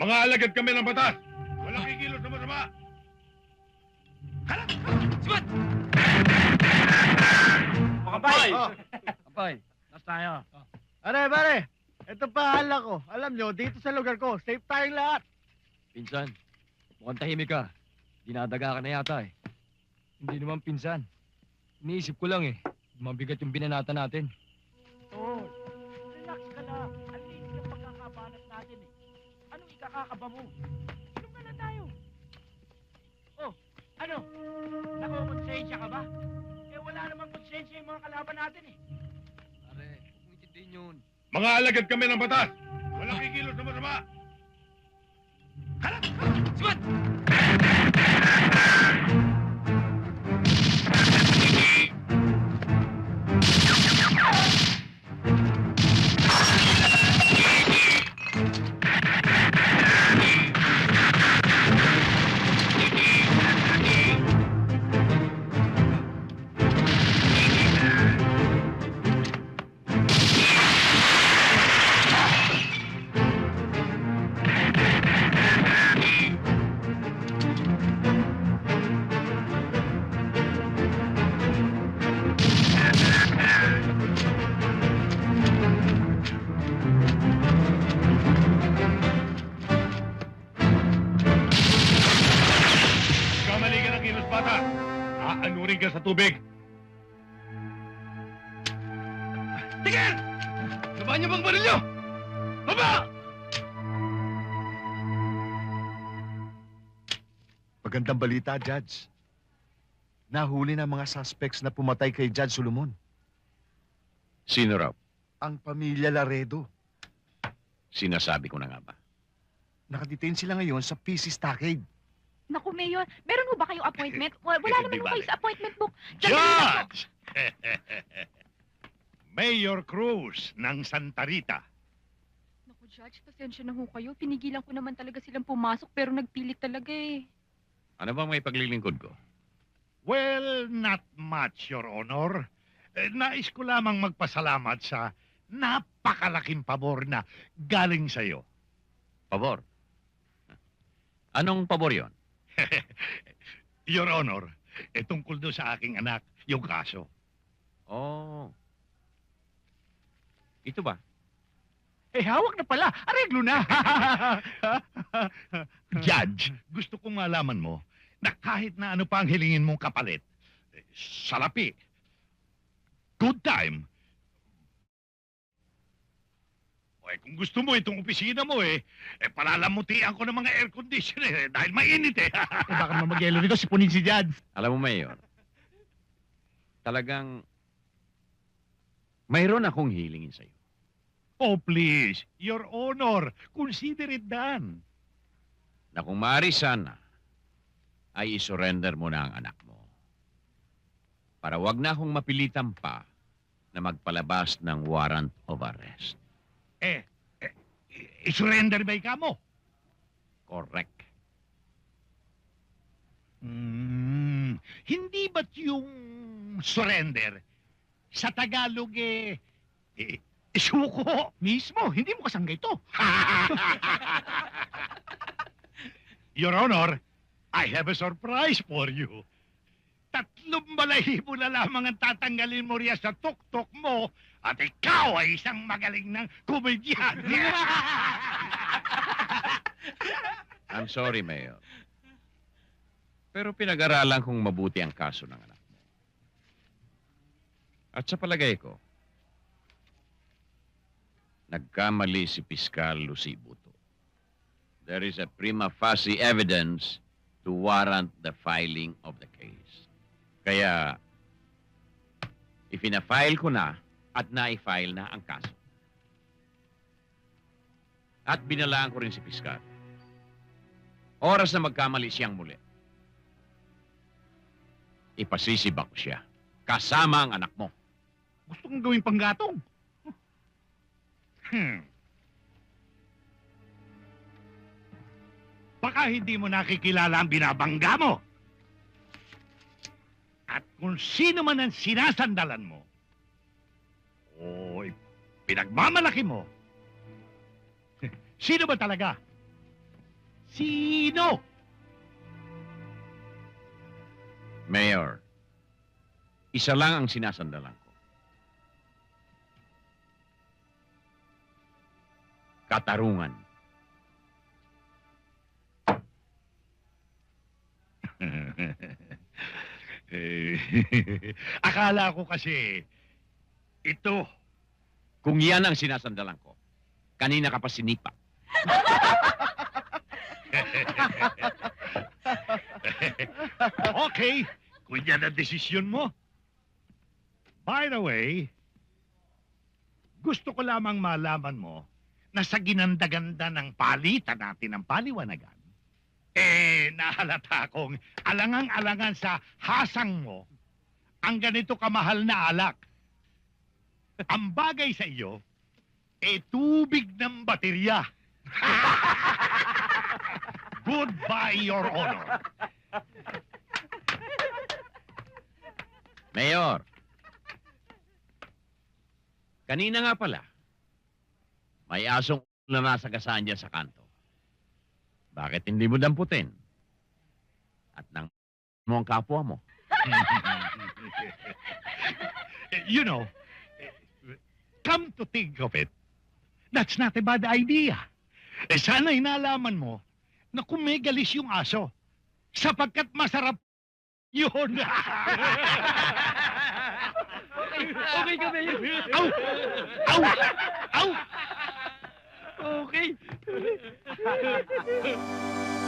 Mga alagad kami ng batas. Walang kikilos na masama. Sibat! Mga bay! Oh. Kapay, nas tayo. Pare, pare! Ito pa hala ko. Alam nyo, dito sa lugar ko, safe tayong lahat. Pinsan, mukhang tahimik ka. Dinadaga ka na yata eh. Hindi naman pinsan. Iniisip ko lang eh. Mabigat yung binanata natin. Tol, relax ka lang. Ang linis ng pagkakabanat natin eh. Anong ikakakaba mo? Inom na lang tayo. Oh, ano? Nakukonsensya ka ba? Eh wala namang konsensya yung mga kalaban natin eh. Pare, huwag intindihin yun. Mga alagad kami ng batas. Bata. Aanurin ka sa tubig. Tigil! Laban niyo bang baril niyo? Baba! Magandang balita, Judge. Nahuli na mga suspects na pumatay kay Judge Solomon. Sino raw? Ang pamilya Laredo. Sinasabi ko na nga ba? Nakadetain sila ngayon sa PC Stockade. Naku, Mayor, meron mo ba kayong appointment? Wa- Wala naman ho bale. kayo sa appointment book. Sandali lang po. Judge! Mayor Cruz ng Santa Rita. Naku, Judge, pasensya na ho kayo. Pinigilan ko naman talaga silang pumasok pero nagpilit talaga eh. Ano bang may paglilingkod ko? Well, not much, Your Honor. Eh, nais ko lamang magpasalamat sa napakalaking pabor na galing sa'yo. Pabor? Anong pabor yon? Your Honor, eh, tungkol doon sa aking anak, yung kaso. Oh. Ito ba? Eh hawak na pala. Areglo na. Judge, gusto kong malaman mo na kahit na ano pa ang hilingin mong kapalit, eh, salapi, good time, o eh, kung gusto mo itong opisina mo eh, eh palalamutian ko ng mga air conditioner eh, dahil mainit eh. eh baka naman mag-yelo nito, sipunin si Judge. Alam mo, Mayor, talagang mayroon akong hilingin sa'yo. oh please, Your Honor, consider it done. Na kung maaari sana, ay isurrender mo na ang anak mo. Para wag na akong mapilitan pa na magpalabas ng warrant of arrest. Eh, eh i-surrender ba ikaw mo? Correct. Hmm, hindi ba't yung surrender sa Tagalog eh, eh suko? Mismo, hindi mo kasanggay to. Your Honor, I have a surprise for you. Tatlong balahibo na lamang ang tatanggalin mo riya sa tuktok mo at ikaw ay isang magaling ng komedyante. I'm sorry, Mayor. Pero pinag-aralan kong mabuti ang kaso ng anak mo. At sa palagay ko, nagkamali si Piskal Lucibuto. There is a prima facie evidence to warrant the filing of the case. Kaya, ipina-file ko na at na-file na ang kaso. At binalaan ko rin si Piskal. Oras na magkamali siyang muli. Ipasisibak ko siya. Kasama ang anak mo. Gusto kong gawing panggatong. Hmm. Baka hindi mo nakikilala ang binabangga mo. At kung sino man ang sinasandalan mo, o pinagmamalaki mo, sino ba talaga? Sino? Mayor, isa lang ang sinasandalan ko. Katarungan. Eh, Akala ko kasi, ito, Kung yan ang sinasandalan ko, kanina ka pa sinipa. okay, kung yan ang desisyon mo. By the way, gusto ko lamang malaman mo na sa ginanda-ganda ng palitan natin ng paliwanagan, eh, nahalata kong alangang-alangan sa hasang mo ang ganito kamahal na alak. Ang bagay sa iyo, eh, tubig ng baterya. Goodbye, Your Honor. Mayor, kanina nga pala, may asong na nasa gasaan dyan sa kanto. Bakit hindi mo damputin? At nang mo ang kapwa mo. you know, come to think of it, that's not a bad idea. Eh, sana'y nalaman mo na kung may galis yung aso, sapagkat masarap yun. Okay ka, Mayor. Au! Au! Au! Okay. Ha ha ha ha!